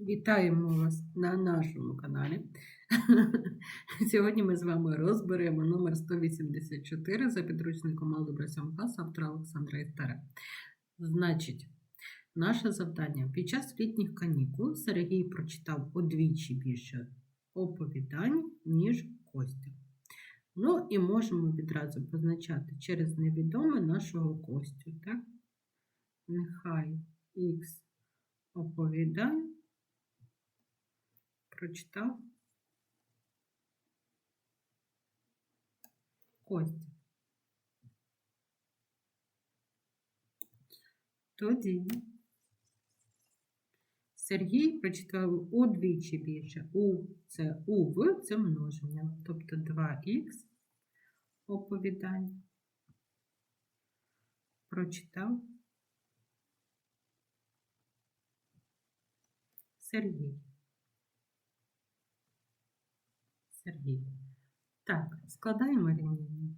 Вітаємо вас на нашому каналі. Сьогодні ми з вами розберемо номер 184 за підручником Алгебра 7 класу автора Олександра Істера. Значить, наше завдання. Під час літніх канікул Сергій прочитав удвічі більше оповідань, ніж Костя. Ну і можемо відразу позначати через невідоме нашого Костю. Так? Нехай Х оповідань прочитав Костя. Тоді Сергій прочитав удвічі більше. У це у в це множення. Тобто 2х оповідань прочитав Сергій. Сергій. Так, складаємо рівняння.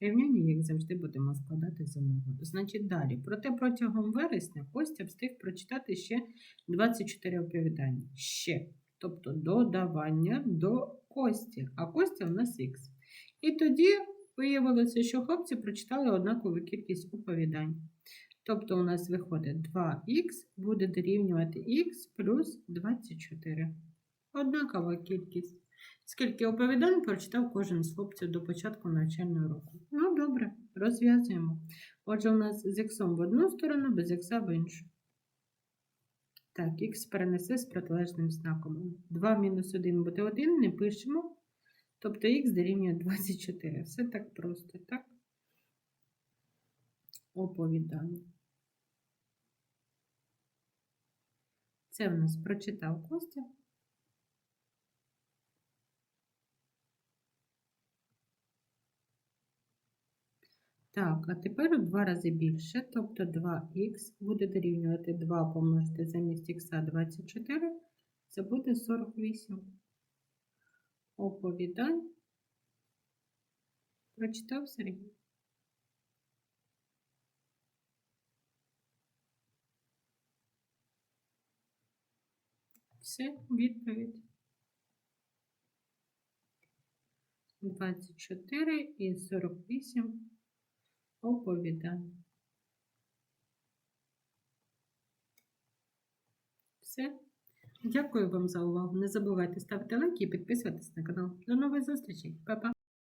Рівняння, як завжди, будемо складати з. Значить, далі. Проте протягом вересня Костя встиг прочитати ще 24 оповідання. Ще. Тобто додавання до Кості. А Костя у нас Х. І тоді виявилося, що хлопці прочитали однакову кількість оповідань. Тобто у нас виходить 2х буде дорівнювати х плюс 24. Однакова кількість. Скільки оповідань прочитав кожен з хлопців до початку навчального року. Ну, добре, розв'язуємо. Отже, у нас з х в одну сторону, без х в іншу. Так, х перенесе з протилежним знаком. 2 мінус 1 буде 1, не пишемо. Тобто х дорівнює 24. Все так просто, так? Оповідання. Це в нас прочитав Костя. Так, а тепер у два рази більше, тобто 2х буде дорівнювати 2 помножити замість х 24, це буде 48. Оповідань прочитав Сергій. Все, відповідь. 24 і 48 оповідань. Все. Дякую вам за увагу. Не забувайте ставити лайки і підписуватись на канал. До нових зустрічей. Па-па!